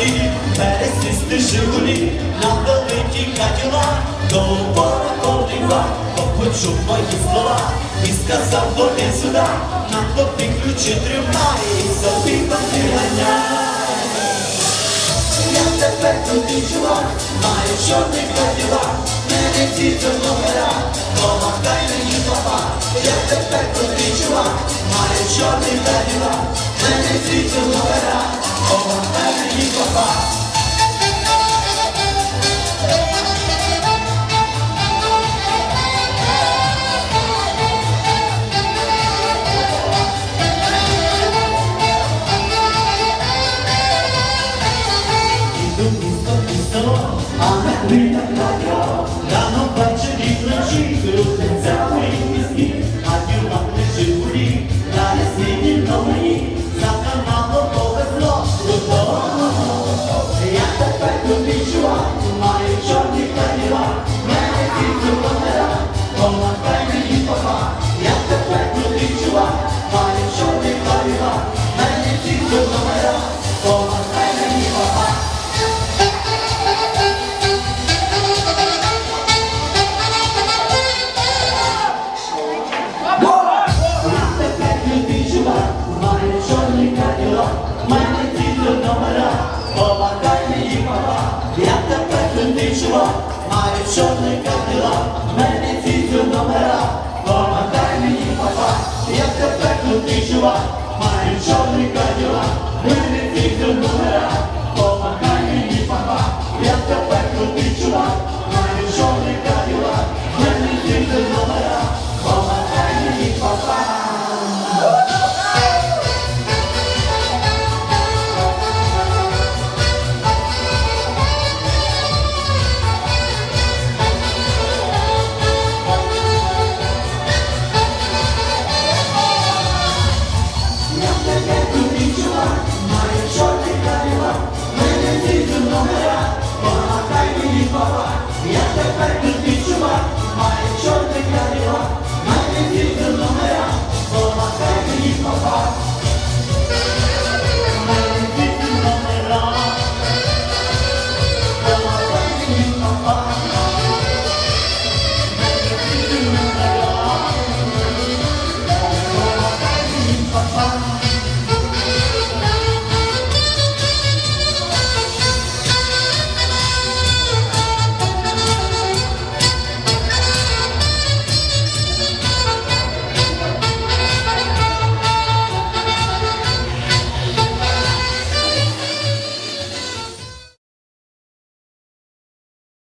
ті, пересісти Жигулі, на великий каділа, до упора коліва, почув мої слова, і сказав, ходи сюди, на тобі ключі тримай, і собі ганяй. Я тепер тобі чувак, маю чорний каділа, мене діти номера, помагай мені папа. Я тепер тобі чувак, маю чорний каділа, мене діти номера, ти так радіо. Рано чорний капіла, мене діти номера, помагай мені папа. Я тепер любий чувак, маю чорний каділа, мене діти номера, помагай мені папа. Я тепер ти чувак, маю чорний каділа, себе відчував, має що.